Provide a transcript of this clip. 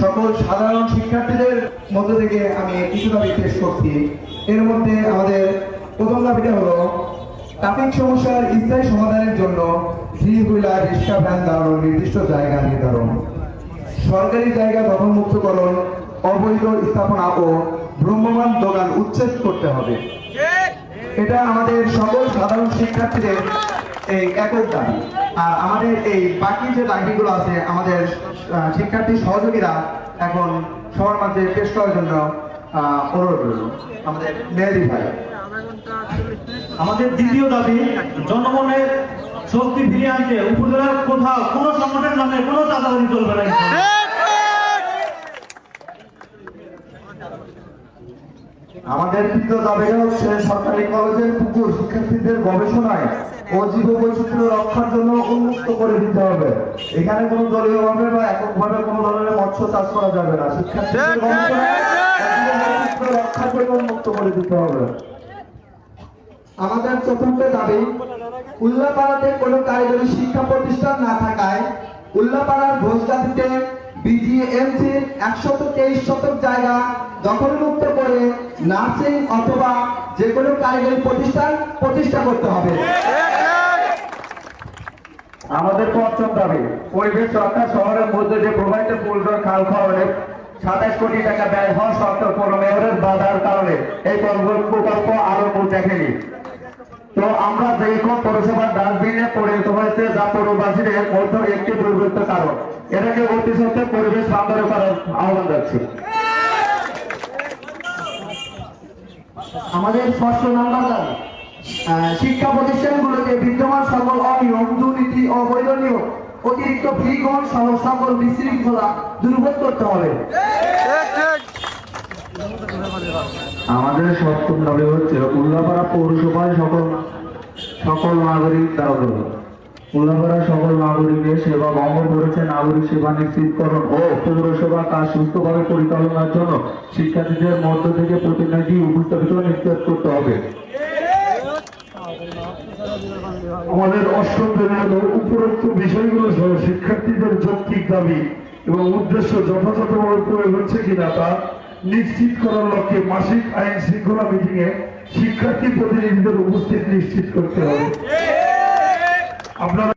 সকল সাধারণ শিক্ষার্থীদের মধ্য থেকে আমি কিছু দাবি পেশ করছি। এর মধ্যে আমাদের প্রথম দাবিটা হলো, ট্রাফিক সমস্যার স্থায়ী সমাধানের জন্য থ্রি হুইলার রিক্সা ভ্যান দাঁড়ানোর নির্দিষ্ট জায়গা নির্ধারণ। সরকারি জায়গা দখলমুক্তকরণ, অবৈধ স্থাপনা ও ভ্রমমান দোকান উচ্ছেদ করতে হবে। এটা আমাদের সকল সাধারণ শিক্ষার্থীদের এই একক দাবি। আর আমাদের এই বাকি যে দাবিগুলো আছে, আমাদের শিক্ষার্থী সহযোগীরা এখন সবার মাঝে পেশ করার জন্য আমাদের দ্বিতীয় দাবি জনগণের শক্তি ফিরিয়ে আনতে উপজেলার কোথাও কোনো সংগঠনের নামে কোনো চাঁদাবাজি চলবে না। আমাদের তৃতীয় দাবিটা হচ্ছে সরকারি কলেজের পুকুর শিক্ষার্থীদের গবেষণায় ও জীব বৈচিত্র্য রক্ষার জন্য উন্মুক্ত করে দিতে হবে। এখানে কোনো দলীয় ভাবে বা এককভাবে কোনো ধরনের মৎস্য চাষ করা যাবে না। শিক্ষার্থীদের রক্ষার জন্য উন্মুক্ত করে দিতে হবে। আমাদের চতুর্থ দাবি উল্লাপাড়াতে কোনো কারিগরি শিক্ষা প্রতিষ্ঠান না থাকায় উল্লাপাড়ার একশত তেইশ শতক জায়গা দখলমুক্ত করে নার্সিং অথবা যে কোনো কারিগরি প্রতিষ্ঠান প্রতিষ্ঠা করতে হবে। আমাদের পঞ্চম দাবি, পরিবেশ রক্ষা শহরের মধ্যে যে প্রবাহিত ফুলডর খাল খননে সাতাশ কোটি টাকা ব্যয় হওয়া সত্ত্বেও কোন মেয়রের বাধার কারণে এই প্রকল্প আরও দেখেনি তো আমরা দেখো পৌরসভার ডাস্টবিনে পরিণত হয়েছে, যা পৌরবাসীদের মধ্যে একটি দুর্বৃত্ত কারণ। এটাকে অতি সত্ত্বে পরিবেশ বান্ধব করার আহ্বান যাচ্ছে আমাদের ষষ্ঠ নাম্বার শিক্ষা প্রতিষ্ঠানগুলোতে বিদ্যমান সকল অনিয়ম, দুর্নীতি অতিরিক্ত ফি গ্রহণ সহ সকল বিশৃঙ্খলা দূরীভূত করতে হবে। আমাদের সপ্তম দাবি হচ্ছে উল্লাপাড়া পৌরসভায় সকল সকল নাগরিক দাবি উল্লাপাড়া সকল নাগরিকের সেবা ভঙ্গ করেছে নাগরিক সেবা নিশ্চিতকরণ ও পৌরসভা কাজ সুস্থভাবে পরিচালনার জন্য শিক্ষার্থীদের মধ্য থেকে প্রতিনিধি উপস্থাপিত নিশ্চিত করতে হবে। আমাদের অষ্টম শ্রেণি উপরোক্ত বিষয়গুলো সহ শিক্ষার্থীদের যৌক্তিক দাবি এবং উদ্দেশ্য যথাযথভাবে প্রয়োগ হচ্ছে কিনা তা নিশ্চিত করার লক্ষ্যে মাসিক আইন শৃঙ্খলা মিটিং এ শিক্ষার্থী প্রতিনিধিদের উপস্থিত নিশ্চিত করতে হবে। আপনারা